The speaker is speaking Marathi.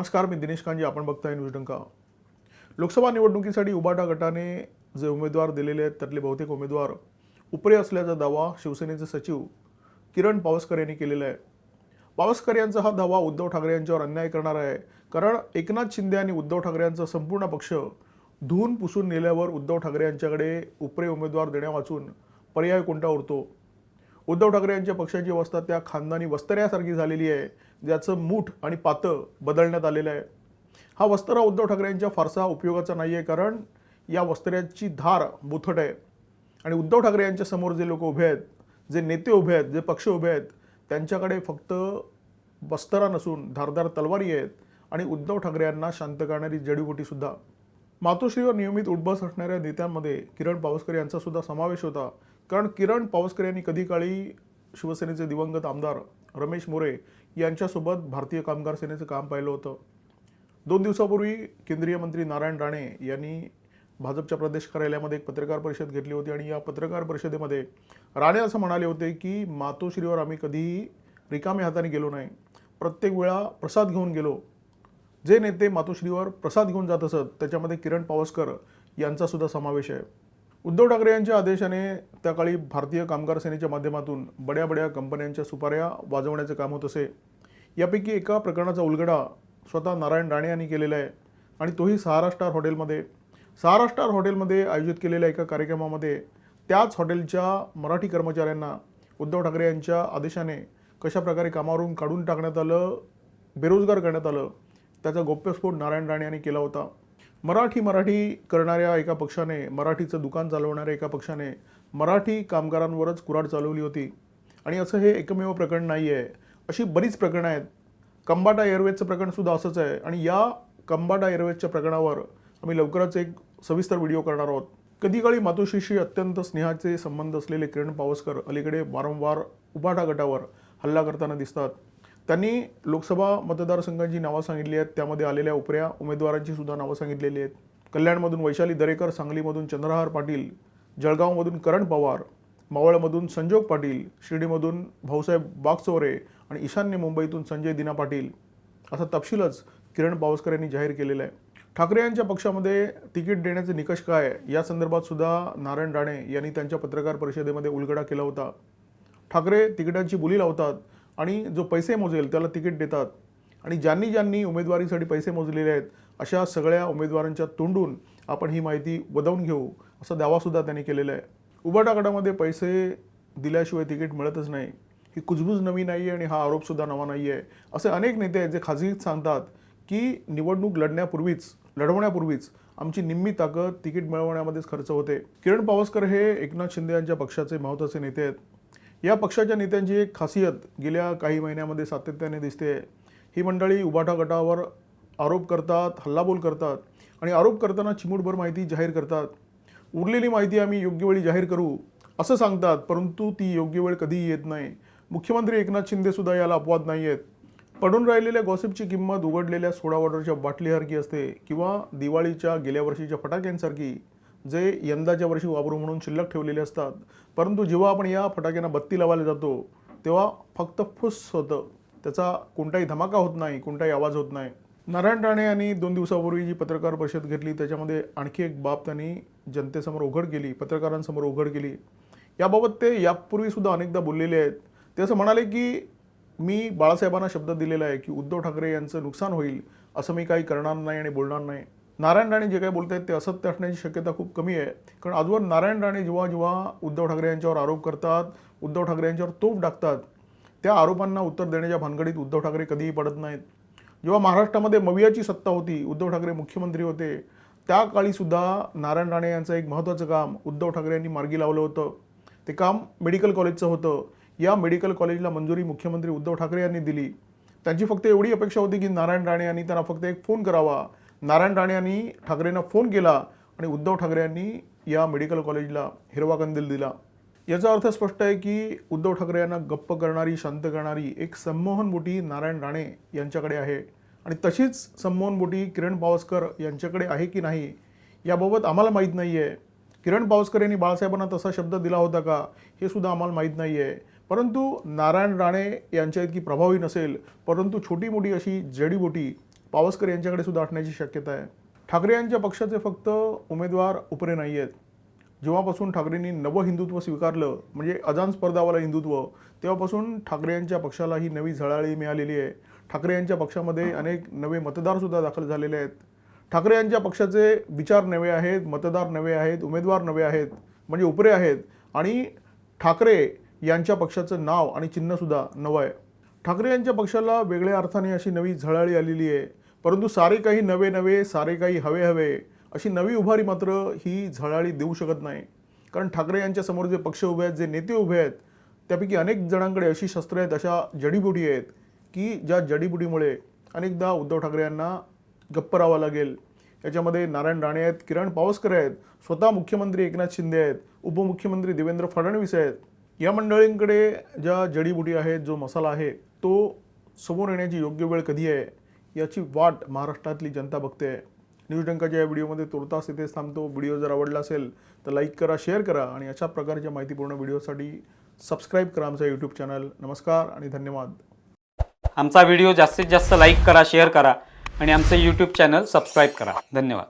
नमस्कार मी दिनेश कांजी आपण बघताय न्यूज डंका. लोकसभा निवडणुकीसाठी उबाटा गटाने जे उमेदवार दिलेले आहेत त्यातले बहुतेक उमेदवार उपरे असल्याचा दावा शिवसेनेचे सचिव किरण पावसकर यांनी केलेला आहे. पावसकर यांचा हा दावा उद्धव ठाकरे यांच्यावर अन्याय करणार आहे. कारण एकनाथ शिंदे आणि उद्धव ठाकरे यांचा संपूर्ण पक्ष धुवून पुसून नेल्यावर उद्धव ठाकरे यांच्याकडे उपरे उमेदवार देण्या वाचून पर्याय कोणता उरतो? उद्धव ठाकरे यांच्या पक्षाची अवस्था त्या खानदानी वस्तऱ्यासारखी झालेली आहे ज्याचं मूठ आणि पातं बदलण्यात आलेलं आहे. हा वस्त्रा उद्धव ठाकरे यांच्या फारसा उपयोगाचा नाही आहे कारण या वस्त्र्याची धार बुथट आहे. आणि उद्धव ठाकरे यांच्या समोर जे लोक उभे आहेत जे नेते उभे आहेत जे पक्ष उभे आहेत त्यांच्याकडे फक्त वस्तरा नसून धारदार तलवारी आहेत आणि उद्धव ठाकरे यांना शांत करणारी जडीबुटीसुद्धा मातोश्रीवर नियमित उठबस असणाऱ्या नेत्यांमध्ये किरण पावसकर यांचा सुद्धा समावेश होता. कारण किरण पावसकर यांनी कधी काळी शिवसेनेचे दिवंगत आमदार रमेश मोरे यांच्यासोबत भारतीय कामगार सेनेचं काम पाहिलं होतं. दोन दिवसापूर्वी केंद्रीय मंत्री नारायण राणे यांनी भाजपच्या प्रदेश कार्यालयामध्ये एक पत्रकार परिषद घेतली होती आणि या पत्रकार परिषदेमध्ये राणे असं म्हणाले होते की मातोश्रीवर आम्ही कधीही रिकाम्या हाताने गेलो नाही. प्रत्येक वेळा प्रसाद घेऊन गेलो. जे नेते मातोश्रीवर प्रसाद घेऊन जात असत त्याच्यामध्ये किरण पावसकर यांचासुद्धा समावेश आहे. उद्धव ठाकरे यांच्या आदेशाने त्या काळी भारतीय कामगार सेनेच्या माध्यमातून बड्या बड्या कंपन्यांच्या सुपाऱ्या वाजवण्याचं काम होत असे. यापैकी एका प्रकरणाचा उलगडा स्वतः नारायण राणे यांनी केलेला आहे आणि तोही सहारा स्टार हॉटेलमध्ये. सहारा स्टार हॉटेलमध्ये आयोजित केलेल्या एका कार्यक्रमामध्ये त्याच हॉटेलच्या मराठी कर्मचाऱ्यांना उद्धव ठाकरे यांच्या आदेशाने कशाप्रकारे कामावरून काढून टाकण्यात आलं बेरोजगार करण्यात आलं त्याचा गौप्यस्फोट नारायण राणे यांनी केला होता. मराठी मराठी करणाऱ्या एका पक्षाने मराठीचं दुकान चालवणाऱ्या एका पक्षाने मराठी कामगारांवरच कुऱ्हाड चालवली होती. आणि असं हे एकमेव प्रकरण नाही आहे अशी बरीच प्रकरणं आहेत. कंबाटा एअरवेजचं प्रकरणसुद्धा असंच आहे. आणि या कंबाटा एअरवेजच्या प्रकरणावर आम्ही लवकरच एक सविस्तर व्हिडिओ करणार आहोत. कधी काळी मातोश्रीशी अत्यंत स्नेहाचे संबंध असलेले किरण पावसकर अलीकडे वारंवार उबाटा गटावर हल्ला करताना दिसतात. त्यांनी लोकसभा मतदारसंघांची नावं सांगितली आहेत. त्यामध्ये आलेल्या उपऱ्या उमेदवारांची सुद्धा नावं सांगितलेली आहेत. कल्याणमधून वैशाली दरेकर सांगलीमधून चंद्रहार पाटील जळगावमधून करण पवार मावळमधून संजोग पाटील शिर्डीमधून भाऊसाहेब बागचोरे आणि ईशान्य मुंबईतून संजय दिना पाटील. असा तपशीलच किरण पावसकर यांनी जाहीर केलेला आहे. ठाकरे यांच्या पक्षामध्ये तिकीट देण्याचे निकष काय या संदर्भात सुद्धा नारायण राणे यांनी त्यांच्या पत्रकार परिषदेमध्ये उलगडा केला होता. ठाकरे तिकिटांची बोली लावतात आणि जो पैसे मोजेल त्याला तिकीट देतात. आणि ज्यांनी ज्यांनी उमेदवारीसाठी पैसे मोजलेले आहेत अशा सगळ्या उमेदवारांच्या तोंडून आपण ही माहिती वदवून घेऊ असा दावासुद्धा त्यांनी केलेला आहे. उबाटागडामध्ये पैसे दिल्याशिवाय तिकीट मिळतच नाही. ही कुजबूज नवी नाही आहे आणि हा आरोपसुद्धा नवा नाही आहे असे अनेक नेते आहेत जे खाजगीत सांगतात की निवडणूक लढण्यापूर्वीच लढवण्यापूर्वीच आमची निम्मी ताकद तिकीट मिळवण्यामध्येच खर्च होते. किरण पावसकर हे एकनाथ शिंदे यांच्या पक्षाचे महत्त्वाचे नेते आहेत. या पक्षाच्या नेत्यांची एक खासियत गेल्या काही महिन्यामध्ये सातत्याने दिसते. ही मंडळी उबाठा गटावर आरोप करतात हल्लाबोल करतात आणि आरोप करताना चिमूटभर माहिती जाहीर करतात. उरलेली माहिती आम्ही योग्य वेळी जाहीर करू असं सांगतात परंतु ती योग्य वेळ कधीही येत नाही. मुख्यमंत्री एकनाथ शिंदेसुद्धा याला अपवाद नाही आहेत. पडून राहिलेल्या गॉसिपची किंमत उघडलेल्या सोडा वॉटरच्या बाटलीसारखी असते किंवा दिवाळीच्या गेल्या वर्षीच्या फटाक्यांसारखी. जे यंदाच्या वर्षी वापरू म्हणून शिल्लक ठेवलेले असतात. परंतु जेव्हा आपण या फटाक्यांना बत्ती लावायला जातो तेव्हा फक्त फुस होतं. त्याचा कोणताही धमाका होत नाही कोणताही आवाज होत नाही. नारायण राणे यांनी दोन दिवसापूर्वी जी पत्रकार परिषद घेतली त्याच्यामध्ये आणखी एक बाब त्यांनी जनतेसमोर उघड केली पत्रकारांसमोर उघड केली. याबाबत ते यापूर्वीसुद्धा अनेकदा बोललेले आहेत. ते असं म्हणाले की मी बाळासाहेबांना शब्द दिलेला आहे की उद्धव ठाकरे यांचं नुकसान होईल असं मी काही करणार नाही आणि बोलणार नाही. नारायण राणे जे काही बोलत आहेत ते असत्य असण्याची शक्यता खूप कमी आहे. कारण आजवर नारायण राणे जेव्हा जेव्हा उद्धव ठाकरे यांच्यावर आरोप करतात उद्धव ठाकरे यांच्यावर तोफ टाकतात त्या आरोपांना उत्तर देण्याच्या भानगडीत उद्धव ठाकरे कधीही पडत नाहीत. जेव्हा महाराष्ट्रामध्ये मवियाची सत्ता होती उद्धव ठाकरे मुख्यमंत्री होते त्या काळीसुद्धा नारायण राणे यांचं एक महत्त्वाचं काम उद्धव ठाकरे यांनी मार्गी लावलं होतं. ते काम मेडिकल कॉलेजचं होतं. या मेडिकल कॉलेजला मंजुरी मुख्यमंत्री उद्धव ठाकरे यांनी दिली. त्यांची फक्त एवढी अपेक्षा होती की नारायण राणे यांनी त्यांना फक्त एक फोन करावा. नारायण राणे यांनी ठाकरेंना फोन केला आणि उद्धव ठाकरे यांनी या मेडिकल कॉलेजला हिरवा कंदील दिला. याचा अर्थ स्पष्ट आहे की उद्धव ठाकरे यांना गप्प करणारी शांत करणारी एक संमोहन बोटी नारायण राणे यांच्याकडे आहे. आणि तशीच संमोहन बोटी किरण पावसकर यांच्याकडे आहे की नाही याबाबत आम्हाला माहीत नाही आहे किरण पावसकर यांनी बाळासाहेबांना तसा शब्द दिला होता का हे सुद्धा आम्हाला माहीत नाही आहे परंतु नारायण राणे यांच्या इतकी प्रभावी नसेल परंतु छोटी मोठी अशी जडीबुटी पावसकर यांच्याकडे सुद्धा असण्याची शक्यता आहे. ठाकरे यांच्या पक्षाचे फक्त उमेदवार उपरे नाही आहेत. जेव्हापासून ठाकरेंनी नवं हिंदुत्व स्वीकारलं म्हणजे अजान स्पर्धावाला हिंदुत्व तेव्हापासून ठाकरे यांच्या पक्षाला ही नवी झळाळी मिळालेली आहे. ठाकरे यांच्या पक्षामध्ये अनेक नवे मतदारसुद्धा दाखल झालेले आहेत. ठाकरे यांच्या पक्षाचे विचार नवे आहेत मतदार नवे आहेत उमेदवार नवे आहेत म्हणजे उपरे आहेत आणि ठाकरे यांच्या पक्षाचं नाव आणि चिन्हसुद्धा नवं आहे. ठाकरे यांच्या पक्षाला वेगळ्या अर्थाने अशी नवी झळाळी आलेली आहे. परंतु सारे काही नवे नवे सारे काही हवे हवे अशी नवी उभारी मात्र ही झळाळी देऊ शकत नाही. कारण ठाकरे यांच्यासमोर जे पक्ष उभे आहेत जे नेते उभे आहेत त्यापैकी अनेक जणांकडे अशी शस्त्र आहेत अशा जडीबुटी आहेत की ज्या जडीबुटीमुळे अनेकदा उद्धव ठाकरे यांना गप्प राहावं लागेल. याच्यामध्ये नारायण राणे आहेत किरण पावसकर आहेत स्वतः मुख्यमंत्री एकनाथ शिंदे आहेत उपमुख्यमंत्री देवेंद्र फडणवीस आहेत. या मंडळींकडे ज्या जडीबुटी आहेत जो मसाला आहे तो समोर येण्याची योग्य वेळ कधी आहे? याची वाट महाराष्ट्रातली जनता बघते. न्यूज डंकाच्या या व्हिडिओमध्ये तुर्तास इथेच थांबतो. व्हिडिओ जर आवडला असेल तर लाईक करा शेअर करा आणि अशा प्रकारच्या माहितीपूर्ण व्हिडिओसाठी सबस्क्राईब करा आमचा यूट्यूब चॅनल. नमस्कार आणि धन्यवाद. आमचा व्हिडिओ जास्तीत जास्त लाईक करा शेअर करा आणि आमचं यूट्यूब चॅनल सबस्क्राईब करा. धन्यवाद.